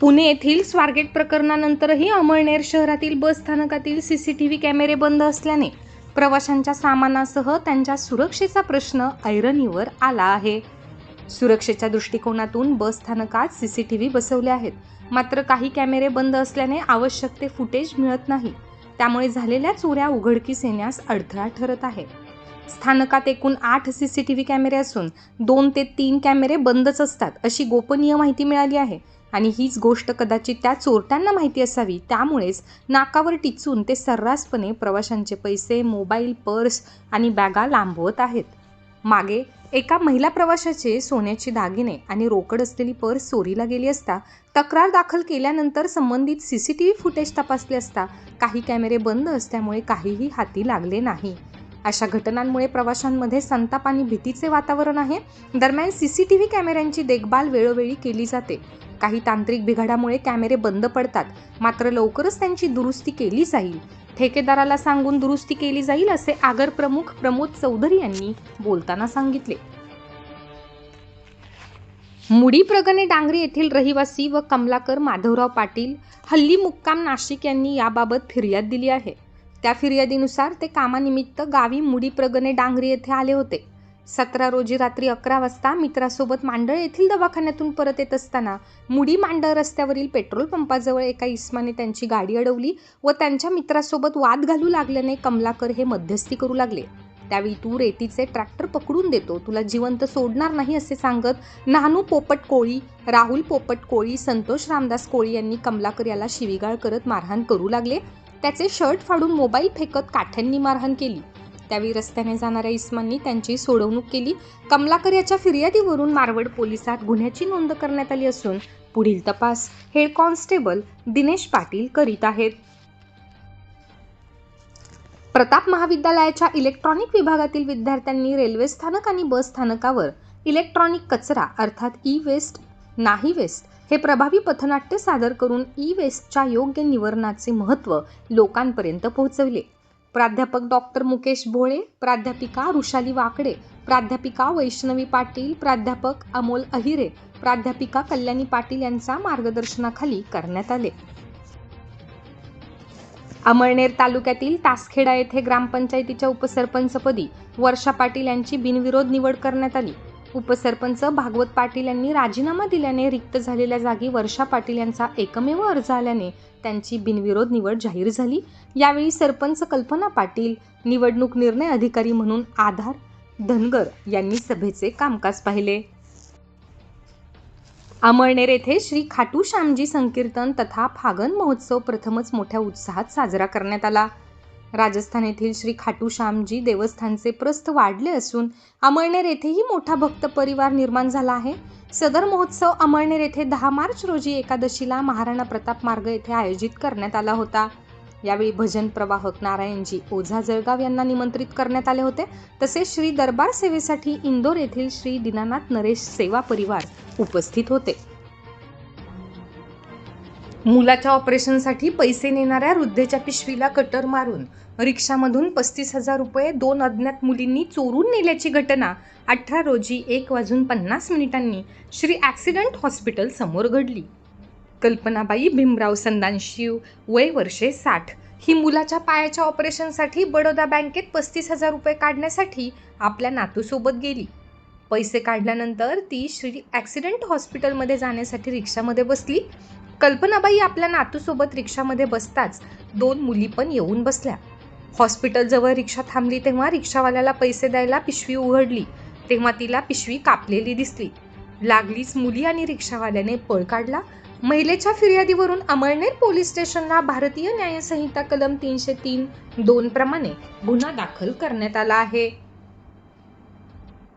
पुणे येथील स्वारगेट प्रकरणानंतरही अमळनेर शहरातील बस स्थानकातील व्ही कॅमेरे बंद असल्याने प्रवाशांच्या सामानासह त्यांच्या सुरक्षेचा प्रश्न ऐरणीवर आला आहे. सुरक्षेच्या दृष्टिकोनातून बस स्थानकात व्ही बसवले आहेत. मात्र काही कॅमेरे बंद असल्याने आवश्यक ते फुटेज मिळत नाही. त्यामुळे झालेल्या चोऱ्या उघडकीस येण्यास अडथळा ठरत आहे. स्थानकात एकूण आठ सी सी टी व्ही कॅमेरे असून दोन ते तीन कॅमेरे बंदच असतात अशी गोपनीय माहिती मिळाली आहे. आणि हीच गोष्ट कदाचित त्या चोरट्यांना माहिती असावी. त्यामुळेच नाकावर टिचून ते सर्रासपणे प्रवाशांचे पैसे मोबाईल पर्स आणि बॅगा लांबवत आहेत. मागे एका महिला प्रवाशाचे सोन्याचे दागिने आणि रोकड असलेली पर्स चोरीला गेली असता तक्रार दाखल केल्यानंतर संबंधित C C T V footage तपासले असता काही कॅमेरे बंद असल्यामुळे काहीही हाती लागले नाही. अशा घटनांमुळे प्रवाशांमध्ये संताप आणि भीतीचे वातावरण आहे. दरम्यान सी सी टी व्ही कॅमेऱ्यांची देखभाल वेळोवेळी केली जाते. काही तांत्रिक बिघाडामुळे कॅमेरे बंद पडतात. मात्र लवकरच त्यांची दुरुस्ती केली जाईल. ठेकेदाराला सांगून दुरुस्ती केली जाईल असे आगर प्रमुख प्रमोद चौधरी यांनी बोलताना सांगितले. मुडी प्रगणे डांगरी येथील रहिवासी व कमलाकर माधवराव पाटील हल्ली मुक्काम नाशिक यांनी याबाबत फिर्याद दिली आहे. त्या फिर्यादीनुसार ते कामानिमित्त गावी मुडी प्रगणे डांगरी येथे आले होते. सतरा रोजी रात्री अकरा वाजता मित्रासोबत मांडळ येथील दवाखान्यातून परत येत असताना मुडी मांडळ रस्त्यावरील पेट्रोल पंपाजवळ एका इस्माने त्यांची गाडी अडवली व त्यांच्या मित्रासोबत वाद घालू लागल्याने कमलाकर हे मध्यस्थी करू लागले. त्यावेळी तू रेतीचे ट्रॅक्टर पकडून देतो तुला जिवंत सोडणार नाही असे सांगत नानू पोपट कोळी राहुल पोपट कोळी संतोष रामदास कोळी यांनी कमलाकर याला शिवीगाळ करत मारहाण करू लागले. त्याचे शर्ट फाडून मोबाईल फेकत काठ्यांनी मारहाण केली. त्यावेळी रस्त्याने जाणाऱ्या इस्मांनी त्यांची सोडवणूक केली. कमलाकर याच्या फिर्यादीवरून मारवड पोलिसात गुन्ह्याची नोंद करण्यात आली असून पुढील तपास हेड कॉन्स्टेबल दिनेश पाटील करीत आहेत. प्रताप महाविद्यालयाच्या इलेक्ट्रॉनिक विभागातील विद्यार्थ्यांनी रेल्वे स्थानक आणि बस स्थानकावर इलेक्ट्रॉनिक कचरा अर्थात ई वेस्ट नाही वेस्ट हे प्रभावी पथनाट्य सादर करून ई वेस्टच्या योग्य निवरणाचे महत्त्व लोकांपर्यंत पोहोचवले. प्राध्यापक डॉक्टर मुकेश भोळे प्राध्यापिका रुशाली वाकडे प्राध्यापिका वैष्णवी पाटील प्राध्यापक अमोल अहिरे प्राध्यापिका कल्याणी पाटील यांच्या मार्गदर्शनाखाली करण्यात आले. अमळनेर तालुक्यातील तासखेडा येथे ग्रामपंचायतीच्या उपसरपंचपदी वर्षा पाटील यांची बिनविरोध निवड करण्यात आली. उपसरपंच भागवत पाटील यांनी राजीनामा दिल्याने रिक्त झालेल्या जागी वर्षा पाटील यांचा एकमेव अर्ज आल्याने त्यांची बिनविरोध निवड जाहीर झाली. यावेळी सरपंच कल्पना पाटील निवडणूक निर्णय अधिकारी म्हणून आधार धनगर यांनी सभेचे कामकाज पाहिले. अमळनेर येथे श्री खाटू श्यामजी संकीर्तन तथा फागण महोत्सव प्रथमच मोठ्या उत्साहात साजरा करण्यात आला. राजस्थान येथील श्री खाटू श्यामजी देवस्थानचे प्रस्थ वाढले असून अमळनेर येथेही मोठा भक्त परिवार निर्माण झाला आहे. सदर महोत्सव अमळनेर येथे दहा मार्च रोजी एकादशीला महाराणा प्रताप मार्ग येथे आयोजित करण्यात आला होता. यावेळी भजन प्रवाहक नारायणजी ओझा जळगाव यांना निमंत्रित करण्यात आले होते. तसेच श्री दरबार सेवेसाठी इंदोर येथील श्री दीनानाथ नरेश सेवा परिवार उपस्थित होते. मुलाच्या ऑपरेशनसाठी पैसे नेणाऱ्या वृद्धेच्या पिशवीला कटर मारून रिक्षामधून पस्तीस हजार रुपये दोन अज्ञात मुलींनी चोरून नेल्याची घटना अठरा रोजी एक वाजून पन्नास मिनिटांनी श्री ॲक्सिडंट हॉस्पिटल समोर घडली. कल्पनाबाई भीमराव संदानशिव वय वर्षे साठ ही मुलाच्या पायाच्या ऑपरेशनसाठी बडोदा बँकेत पस्तीस हजार रुपये काढण्यासाठी आपल्या नातूसोबत गेली. पैसे काढल्यानंतर ती श्री ॲक्सिडंट हॉस्पिटलमध्ये जाण्यासाठी रिक्षामध्ये बसली. कल्पनाबाई आपल्या नातूसोबत रिक्षामध्ये बसताच दोन मुली पण येऊन बसल्या. हॉस्पिटलजवळ रिक्षा थांबली तेव्हा रिक्षावाल्याला पैसे द्यायला पिशवी उघडली. तेव्हा तिला पिशवी कापलेली दिसली. लागलीच मुली आणि रिक्षावाल्याने पळ काढला. महिलेच्या फिर्यादीवरून अमळनेर पोलीस स्टेशनला भारतीय न्यायसंहिता कलम तीनशे तीन दोन प्रमाणे गुन्हा दाखल करण्यात आला आहे.